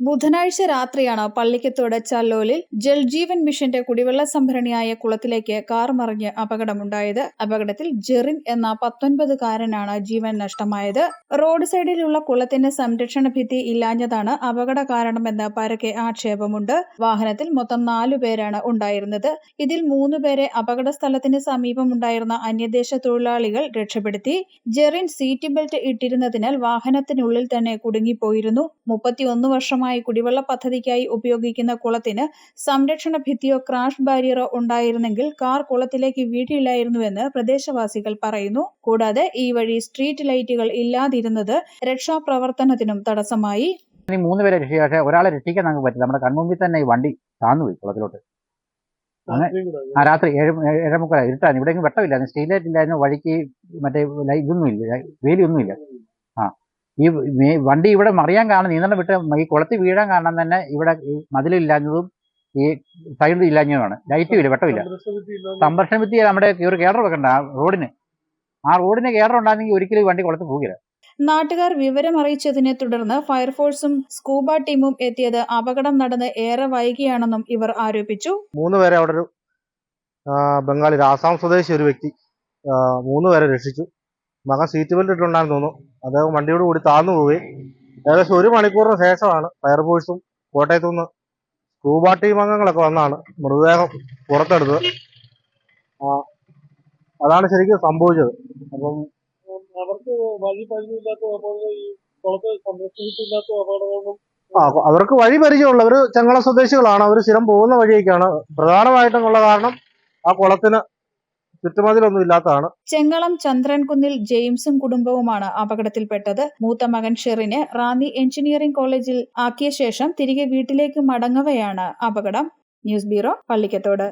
ബുധനാഴ്ച രാത്രിയാണ് പള്ളിക്കത്തോട് ചല്ലോലിൽ ജൽജീവൻ മിഷന്റെ കുടിവെള്ള സംഭരണിയായ കുളത്തിലേക്ക് കാർ മറിഞ്ഞ് അപകടമുണ്ടായത്. അപകടത്തിൽ ജെറിൻ എന്ന പത്തൊൻപതുകാരനാണ് ജീവൻ നഷ്ടമായത്. റോഡ് സൈഡിലുള്ള കുളത്തിന്റെ സംരക്ഷണ ഭിത്തി ഇല്ലാഞ്ഞതാണ് അപകട കാരണമെന്ന് പരക്കെ ആക്ഷേപമുണ്ട്. വാഹനത്തിൽ മൊത്തം നാലു പേരാണ് ഉണ്ടായിരുന്നത്. ഇതിൽ മൂന്നുപേരെ അപകട സ്ഥലത്തിന് സമീപമുണ്ടായിരുന്ന അന്യദേശ തൊഴിലാളികൾ രക്ഷപ്പെടുത്തി. ജെറിൻ സീറ്റ് ബെൽറ്റ് ഇട്ടിരുന്നതിനാൽ വാഹനത്തിനുള്ളിൽ തന്നെ കുടുങ്ങിപ്പോയിരുന്നു. മുപ്പത്തിയൊന്ന് വർഷമായി കുടിവെള്ള പദ്ധതിക്കായി ഉപയോഗിക്കുന്ന കുളത്തിന് സംരക്ഷണ ഭിത്തിയോ ക്രാഷ് ബാരിയറോ ഉണ്ടായിരുന്നെങ്കിൽ കാർ കുളത്തിലേക്ക് വീഴില്ലായിരുന്നുവെന്ന് പ്രദേശവാസികൾ പറയുന്നു. കൂടാതെ ഈ വഴി സ്ട്രീറ്റ് ലൈറ്റുകൾ ഇല്ലാതിരുന്നത് രക്ഷാപ്രവർത്തനത്തിനും തടസ്സമായി. മൂന്ന് പേരെ രക്ഷിക്കുക പക്ഷേ ഒരാളെ രക്ഷിക്കാൻ നമുക്ക് പറ്റില്ല. നമ്മുടെ കൺമുമ്പിൽ തന്നെ ഈ വണ്ടി താന്നു പോയി കുളത്തിലോട്ട്. ആ രാത്രി ഏഴ് ഏഴ് മുക്കാലാണ് ഇരുട്ടാണ്. ഇവിടെയെങ്കിലും വെട്ടമില്ലായിരുന്നു സ്ട്രീറ്റ് ലൈറ്റ് ഇല്ലായിരുന്നു. വഴിക്ക് മറ്റേ ഇതൊന്നും ഇല്ല വേലിയൊന്നും ഇല്ല ഈ വണ്ടി ഇവിടെ മറിയാൻ കാരണം നീന്തണം വിട്ട് ഈ കുളത്തിൽ വീഴാൻ കാരണം തന്നെ ഇവിടെ ഈ മതിലില്ലാഞ്ഞതും ഈ സൈഡ് ഇല്ലാഞ്ഞതുമാണ്. ലൈറ്റും ഇല്ല വെട്ടമില്ല. സംരക്ഷണ ഭിത്തി നമ്മുടെ ഒരു കേഡർ വെക്കണ്ട ആ റോഡിന്. ആ റോഡിന് കേഡർ ഉണ്ടായിരുന്നെങ്കിൽ ഒരിക്കലും വണ്ടി കുളത്തിൽ പോകില്ല. നാട്ടുകാർ വിവരം അറിയിച്ചതിനെ തുടർന്ന് ഫയർഫോഴ്സും സ്കൂബ ടീമും എത്തിയത് അപകടം നടന്ന് ഏറെ വൈകിയാണെന്നും ഇവർ ആരോപിച്ചു. മൂന്ന് പേരെ അവിടെ ഒരു ബംഗാളി ആസാം സ്വദേശി ഒരു വ്യക്തി മൂന്ന് പേരെ രക്ഷിച്ചു. മകൻ സീറ്റ് ബെൽറ്റ് ഇട്ടുണ്ടായിരുന്നു തോന്നുന്നു. അദ്ദേഹം വണ്ടിയോട് കൂടി താന്നു പോയി. ഏകദേശം ഒരു മണിക്കൂറിന് ശേഷമാണ് ഫയർഫോഴ്സും കോട്ടയത്തു നിന്ന് സ്കൂബ ടീം അംഗങ്ങളൊക്കെ വന്നാണ് മൃതദേഹം പുറത്തെടുത്തത്. അതാണ് ശരിക്കും സംഭവിച്ചത്. അപ്പം അവർക്ക് വഴി അവർക്ക് വഴി പരിചയമുള്ളവർ ചെങ്ങള സ്വദേശികളാണ്. അവർ സ്ഥിരം പോകുന്ന വഴിയൊക്കെയാണ്. പ്രധാനമായിട്ടും ഉള്ള കാരണം ആ കുളത്തിന് ചുറ്റുമതിലൊന്നും ഇല്ലാത്തതാണ് ചെങ്ങളം ചന്ദ്രൻകുന്നിൽ ജെയിംസും കുടുംബവുമാണ് അപകടത്തിൽപ്പെട്ടത്. മൂത്ത മകൻ ഷെറിനെ റാന്നി എഞ്ചിനീയറിംഗ് കോളേജിൽ ആക്കിയ ശേഷം തിരികെ വീട്ടിലേക്ക് മടങ്ങവെയാണ് അപകടം. News bureau Pallikkathodu.